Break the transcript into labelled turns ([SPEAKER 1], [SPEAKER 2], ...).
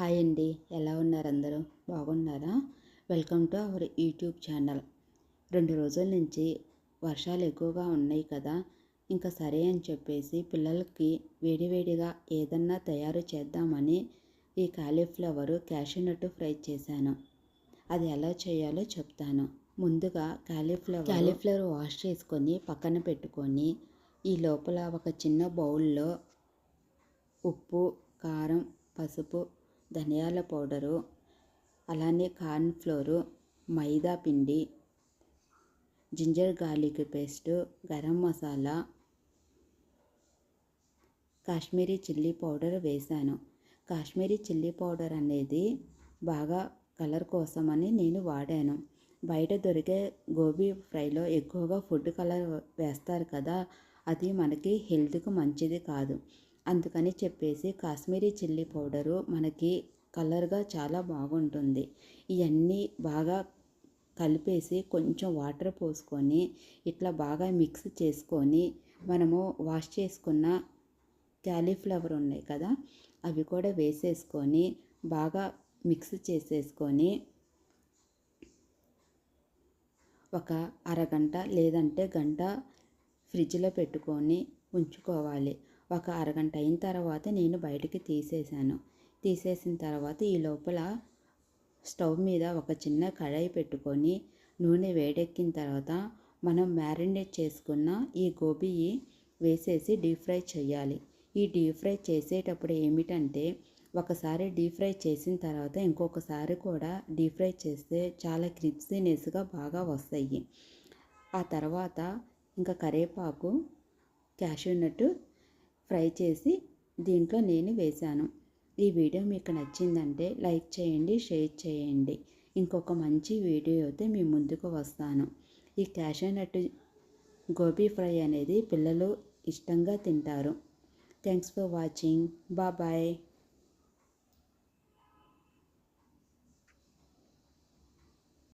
[SPEAKER 1] Hi అండి. ఎలా ఉన్నారు అందరూ? బాగున్నారా? Welcome to our YouTube channel. రెండు రోజుల నుంచి వర్షాలు ఎక్కువగా ఉన్నాయి కదా. ఇంకా సరే అని చెప్పేసి పిల్లలకి వేడివేడిగా ఏదన్నా తయారు చేద్దామని ఈ కాలీఫ్లవరు క్యాషూనట్ ఫ్రై చేశాను. అది ఎలా చేయాలో చెప్తాను. ముందుగా కాలీఫ్లవర్ కాలీఫ్లవర్ వాష్ చేసుకొని పక్కన పెట్టుకొని ఈ లోపల ఒక చిన్న బౌల్లో ఉప్పు కారం పసుపు ధనియాల పౌడరు అలానే కార్న్ ఫ్లోరు మైదా పిండి ginger garlic paste garam masala Kashmiri chilli powder వేశాను. కాశ్మీరీ చిల్లీ పౌడర్ అనేది బాగా కలర్ కోసమని నేను వాడాను. బయట దొరికే గోబీ ఫ్రైలో ఎక్కువగా ఫుడ్ కలర్ వేస్తారు కదా అది మనకి హెల్త్కు మంచిది కాదు. అందుకని చెప్పేసి కాశ్మీరీ చిల్లీ పౌడరు మనకి కలర్గా చాలా బాగుంటుంది. ఇవన్నీ బాగా కలిపేసి కొంచెం వాటర్ పోసుకొని ఇట్లా బాగా మిక్స్ చేసుకొని మనము వాష్ చేసుకున్న క్యాలీఫ్లవర్ ఉన్నాయి కదా అవి కూడా వేసేసుకొని బాగా మిక్స్ చేసేసుకొని ఒక అరగంట లేదంటే గంట ఫ్రిడ్జ్లో పెట్టుకొని ఉంచుకోవాలి. ఒక అరగంట అయిన తర్వాత నేను బయటికి తీసేసాను తీసేసిన తర్వాత ఈ లోపల స్టవ్ మీద ఒక చిన్న కడాయి పెట్టుకొని నూనె వేడెక్కిన తర్వాత మనం మ్యారినేట్ చేసుకున్న ఈ గోబీ వేసేసి డీప్ ఫ్రై చేయాలి. ఈ డీప్ ఫ్రై చేసేటప్పుడు ఏమిటంటే ఒకసారి డీప్ ఫ్రై చేసిన తర్వాత ఇంకొకసారి కూడా డీప్ ఫ్రై చేస్తే చాలా క్రిప్సీనెస్గా బాగా వస్తాయి. ఆ తర్వాత ఇంకా కరేపాకు క్యాషూ ఫ్రై చేసి దీంట్లో నేను వేశాను. ఈ వీడియో మీకు నచ్చిందంటే లైక్ చేయండి షేర్ చేయండి. ఇంకొక మంచి వీడియో అయితే మీ ముందుకు వస్తాను. ఈ క్యాషూ గోబీ ఫ్రై అనేది పిల్లలు ఇష్టంగా తింటారు. Thanks for watching. బాయ్.